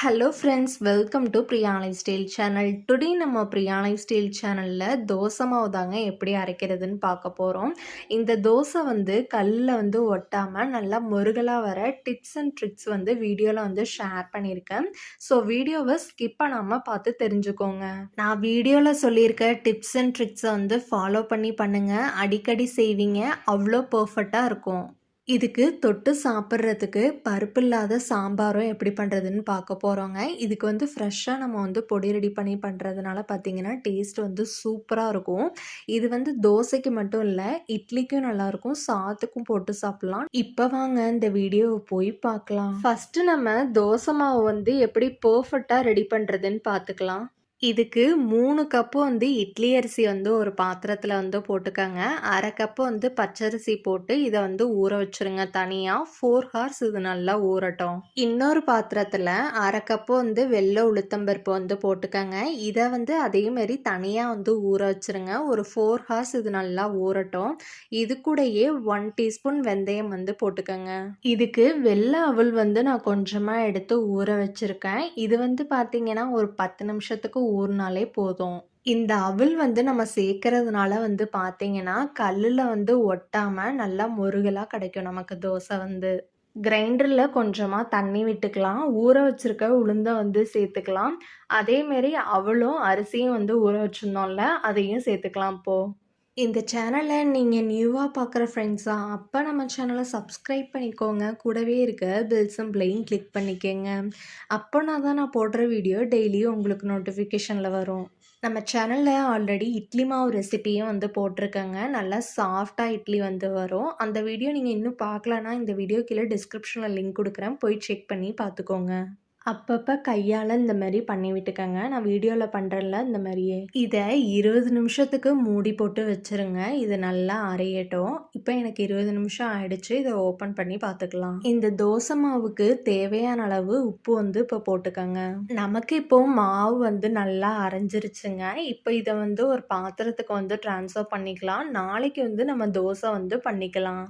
Hello friends welcome to biryani style channel today நம்ம biryani style சேனலில் தோசை மாவு தாங்க எப்படி அரைக்கிறதுன்னு பார்க்க போகிறோம் இந்த தோசை வந்து கல்லில் வந்து ஒட்டாமல் நல்லா முருகலாக வர டிப்ஸ் அண்ட் ட்ரிக்ஸ் வந்து வீடியோவில் வந்து ஷேர் பண்ணியிருக்கேன். ஸோ வீடியோவை ஸ்கிப் பண்ணாமல் பார்த்து தெரிஞ்சுக்கோங்க. நான் வீடியோவில் சொல்லியிருக்க டிப்ஸ் அண்ட் ட்ரிக்ஸை வந்து ஃபாலோ பண்ணி பண்ணுங்கள் அடிக்கடி செய்வீங்க. அவ்வளோ பர்ஃபெக்டாக இருக்கும். இதுக்கு தொட்டு சாப்பிட்றதுக்கு பருப்பு இல்லாத சாம்பாரும் எப்படி பண்ணுறதுன்னு பார்க்க போகிறோங்க இதுக்கு வந்து ஃப்ரெஷ்ஷாக நம்ம வந்து பொடி ரெடி பண்ணி பண்ணுறதுனால பார்த்தீங்கன்னா டேஸ்ட் வந்து சூப்பராக இருக்கும். இது வந்து தோசைக்கு மட்டும் இல்லை இட்லிக்கும் நல்லாயிருக்கும் சாத்துக்கும் போட்டு சாப்பிட்லாம். இப்போ வாங்க இந்த வீடியோவை போய் பார்க்கலாம். ஃபஸ்ட்டு நம்ம தோசை மாவு வந்து எப்படி பர்ஃபெக்டாக ரெடி பண்ணுறதுன்னு பார்த்துக்கலாம். இதுக்கு மூணு கப்பு வந்து இட்லி அரிசி வந்து ஒரு பாத்திரத்தில் வந்து போட்டுக்கோங்க. அரை கப்பு வந்து பச்சரிசி போட்டு இதை வந்து ஊற வச்சுருங்க தனியாக ஃபோர் ஹார்ஸ் இது நல்லா ஊறட்டும். இன்னொரு பாத்திரத்தில் அரை கப்பு வந்து வெள்ளை உளுத்தம்பருப்பு வந்து போட்டுக்கோங்க. இதை வந்து அதேமாரி தனியாக வந்து ஊற வச்சுருங்க. ஒரு ஃபோர் ஹார்ஸ் இது நல்லா ஊறட்டும். இது கூடயே ஒன் டீஸ்பூன் வெந்தயம் வந்து போட்டுக்கோங்க. இதுக்கு வெள்ளை அவல் வந்து நான் கொஞ்சமாக எடுத்து ஊற வச்சுருக்கேன். இது வந்து பார்த்தீங்கன்னா ஒரு பத்து நிமிஷத்துக்கு ஊறினாலே போதும். இந்த அவல் வந்து நம்ம சேர்க்கறதுனால வந்து பார்த்தீங்கன்னா கல்லில் வந்து ஒட்டாமல் நல்லா முருகலாக கிடைக்கும் நமக்கு தோசை வந்து. கிரைண்டரில் கொஞ்சமாக தண்ணி விட்டுக்கலாம். ஊற வச்சுருக்க உளுந்தை வந்து சேர்த்துக்கலாம். அதேமாரி அவளும் அரிசியும் வந்து ஊற வச்சுருந்தோம்ல அதையும் சேர்த்துக்கலாம் இப்போது இந்த சேனலை நீங்கள் நியூவாக பார்க்குற ஃப்ரெண்ட்ஸா அப்போ நம்ம சேனலை சப்ஸ்கிரைப் பண்ணிக்கோங்க. கூடவே இருக்க பெல் சிம்பிளையும் கிளிக் பண்ணிக்கோங்க. அப்போனா தான் நான் போடுற வீடியோ டெய்லியும் உங்களுக்கு நோட்டிஃபிகேஷனில் வரும். நம்ம சேனலில் ஆல்ரெடி இட்லி மாவு ரெசிபியும் வந்து போட்டிருக்கேங்க. நல்லா சாஃப்டாக இட்லி வந்து வரும். அந்த வீடியோ நீங்கள் இன்னும் பார்க்கலன்னா இந்த வீடியோ கீழே டிஸ்கிரிப்ஷனில் லிங்க் கொடுக்குறேன். போய் செக் பண்ணி பார்த்துக்கோங்க. அப்பப்போ கையால் இந்த மாதிரி பண்ணி விட்டுக்கங்க. நான் வீடியோவில் பண்ணுறேன்ல இந்த மாதிரியே. இதை இருபது நிமிஷத்துக்கு மூடி போட்டு வச்சுருங்க. இது நல்லா அரையட்டும். இப்போ எனக்கு இருபது நிமிஷம் ஆயிடுச்சு. இதை ஓப்பன் பண்ணி பார்த்துக்கலாம் இந்த தோசை மாவுக்கு தேவையான அளவு உப்பு வந்து இப்போ போட்டுக்கோங்க. நமக்கு இப்போ மாவு வந்து நல்லா அரைஞ்சிருச்சுங்க. இப்போ இதை வந்து ஒரு பாத்திரத்துக்கு வந்து ட்ரான்ஸ்ஃபர் பண்ணிக்கலாம். நாளைக்கு வந்து நம்ம தோசை வந்து பண்ணிக்கலாம்.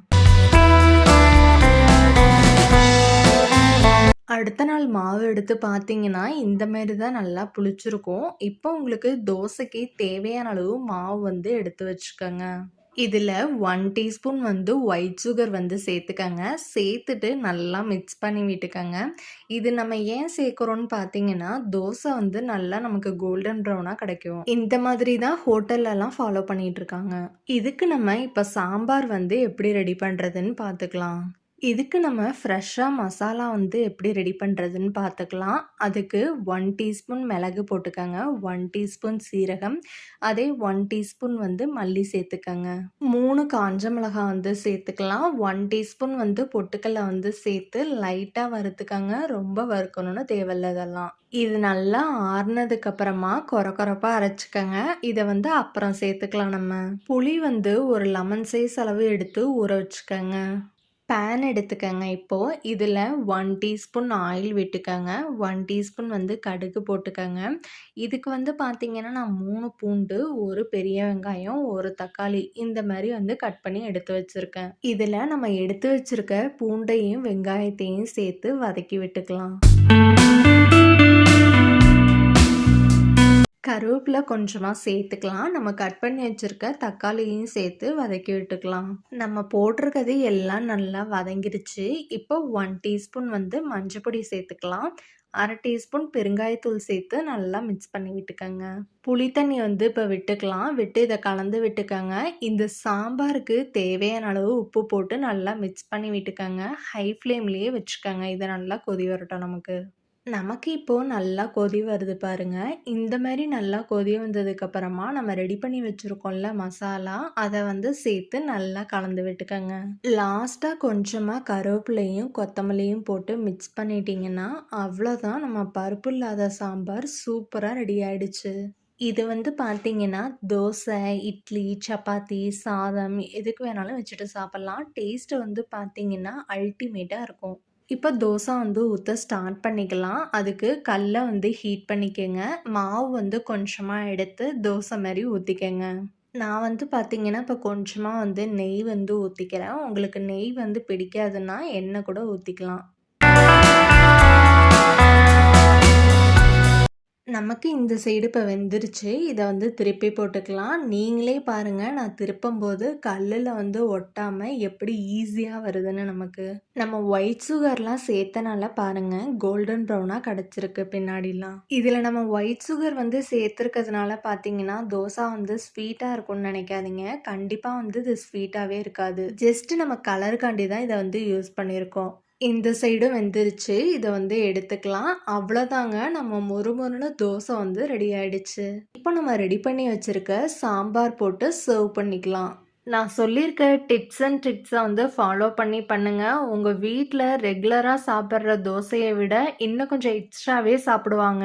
அடுத்த நாள் மாவு எடுத்து பார்த்தீங்கன்னா இந்த மாரி தான் நல்லா புளிச்சிருக்கும். இப்போ உங்களுக்கு தோசைக்கு தேவையான அளவு மாவு வந்து எடுத்து வச்சுக்கோங்க. இதில் ஒன் டீஸ்பூன் வந்து ஒயிட் சுகர் வந்து சேர்த்துக்கங்க. சேர்த்துட்டு நல்லா மிக்ஸ் பண்ணி விட்டுக்கங்க. இது நம்ம ஏன் சேர்க்குறோன்னு பார்த்தீங்கன்னா தோசை வந்து நல்லா நமக்கு கோல்டன் ப்ரௌனாக கிடைக்கும். இந்த மாதிரி தான் ஹோட்டல்லலாம் ஃபாலோ பண்ணிகிட்ருக்காங்க இதுக்கு நம்ம இப்போ சாம்பார் வந்து எப்படி ரெடி பண்ணுறதுன்னு பார்த்துக்கலாம் இதுக்கு நம்ம ஃப்ரெஷ்ஷாக மசாலா வந்து எப்படி ரெடி பண்ணுறதுன்னு பார்த்துக்கலாம் அதுக்கு ஒன் டீஸ்பூன் மிளகு போட்டுக்கோங்க. ஒன் டீஸ்பூன் சீரகம். அதே ஒன் டீஸ்பூன் வந்து மல்லி சேர்த்துக்கோங்க. மூணு காஞ்ச மிளகாய் வந்து சேர்த்துக்கலாம். ஒன் டீஸ்பூன் வந்து பொட்டுக்கல்லை வந்து சேர்த்து லைட்டாக வறுத்துக்கோங்க. ரொம்ப வறுக்கணும்னு தேவையில்ல இதெல்லாம் இது நல்லா ஆறுனதுக்கப்புறமா குறை கொர கொரப்பாக அரைச்சிக்கோங்க. இதை வந்து அப்புறம் சேர்த்துக்கலாம் நம்ம. புளி வந்து ஒரு லெமன் சைஸ் அளவு எடுத்து ஊற வச்சுக்கோங்க. பேன் எடுத்துக்கோங்க. இப்போது இதில் ஒன் டீஸ்பூன் ஆயில் விட்டுக்கோங்க. ஒன் டீஸ்பூன் வந்து கடுகு போட்டுக்கோங்க. இதுக்கு வந்து பார்த்திங்கன்னா நான் மூணு பூண்டு ஒரு பெரிய வெங்காயம் ஒரு தக்காளி இந்த மாதிரி வந்து கட் பண்ணி எடுத்து வச்சுருக்கேன். இதில் நம்ம எடுத்து வச்சுருக்க பூண்டையும் வெங்காயத்தையும் சேர்த்து வதக்கி விட்டுக்கலாம். கருவேப்பிலை கொஞ்சமாக சேர்த்துக்கலாம். நம்ம கட் பண்ணி வச்சுருக்க தக்காளியும் சேர்த்து வதக்கி விட்டுக்கலாம். நம்ம போட்டிருக்கிறது எல்லாம் நல்லா வதங்கிருச்சு. இப்போ ஒன் டீஸ்பூன் வந்து மஞ்சப்பொடி சேர்த்துக்கலாம். அரை டீஸ்பூன் பெருங்காயத்தூள் சேர்த்து நல்லா மிக்ஸ் பண்ணி விட்டுக்கோங்க. புளி தண்ணி வந்து இப்போ விட்டுக்கலாம். விட்டு இதை கலந்து விட்டுக்கோங்க. இந்த சாம்பாருக்கு தேவையான அளவு உப்பு போட்டு நல்லா மிக்ஸ் பண்ணி விட்டுக்கோங்க. ஹை ஃப்ளேம்லேயே வச்சுக்கோங்க. இதை நல்லா கொதி வரட்டும் நமக்கு. நமக்கு இப்போது நல்லா கொதி வருது பாருங்க. இந்த மாதிரி நல்லா கொதி வந்ததுக்கப்புறமா நம்ம ரெடி பண்ணி வச்சுருக்கோம்ல மசாலா அதை வந்து சேர்த்து நல்லா கலந்து விட்டுக்கோங்க. லாஸ்ட்டாக கொஞ்சமாக கருவேப்பிலையும் கொத்தமல்லியும் போட்டு மிக்ஸ் பண்ணிட்டீங்கன்னா அவ்வளோதான் நம்ம பருப்பு இல்லாத சாம்பார் சூப்பராக ரெடி ஆயிடுச்சு. இது வந்து பார்த்தீங்கன்னா தோசை இட்லி சப்பாத்தி சாதம் எதுக்கு வேணாலும் வச்சுட்டு சாப்பிட்லாம். டேஸ்ட்டு வந்து பார்த்தீங்கன்னா அல்டிமேட்டாக இருக்கும். இப்போ தோசை வந்து ஊற்ற ஸ்டார்ட் பண்ணிக்கலாம். அதுக்கு கல்லை வந்து ஹீட் பண்ணிக்கோங்க. மாவு வந்து கொஞ்சமாக எடுத்து தோசை மாதிரி ஊற்றிக்கங்க நான் வந்து பார்த்திங்கன்னா இப்போ கொஞ்சமாக வந்து நெய் வந்து ஊற்றிக்கிறேன் உங்களுக்கு நெய் வந்து பிடிக்காதுன்னா எண்ணெய் கூட ஊற்றிக்கலாம் நமக்கு இந்த சைடு இப்போ வெந்துருச்சு. இதை வந்து திருப்பி போட்டுக்கலாம். நீங்களே பாருங்கள் நான் திருப்பும்போது கல்லில் வந்து ஒட்டாமல் எப்படி ஈஸியாக வருதுன்னு நமக்கு. நம்ம ஒயிட் சுகர்லாம் சேர்த்தனால பாருங்கள் கோல்டன் ப்ரௌனாக கிடச்சிருக்கு பின்னாடிலாம். இதில் நம்ம ஒயிட் சுகர் வந்து சேர்த்துருக்கிறதுனால பார்த்தீங்கன்னா தோசை வந்து ஸ்வீட்டாக இருக்கும்னு நினைக்காதீங்க. கண்டிப்பாக வந்து இது ஸ்வீட்டாகவே இருக்காது. ஜஸ்ட் நம்ம கலருக்காண்டி தான் இதை வந்து யூஸ் பண்ணியிருக்கோம். இந்த சைடும் வெந்துருச்சு. இதை வந்து எடுத்துக்கலாம். அவ்வளோதாங்க நம்ம மொறுமொறுன்னு தோசை வந்து ரெடி ஆயிடுச்சு. இப்போ நம்ம ரெடி பண்ணி வச்சுருக்க சாம்பார் போட்டு சர்வ் பண்ணிக்கலாம். நான் சொல்லியிருக்க டிப்ஸ் அண்ட் ட்ரிக்ஸை வந்து ஃபாலோ பண்ணி பண்ணுங்கள் உங்கள் வீட்டில் ரெகுலராக சாப்பிட்ற தோசையை விட இன்னும் கொஞ்சம் எக்ஸ்ட்ராவே சாப்பிடுவாங்க.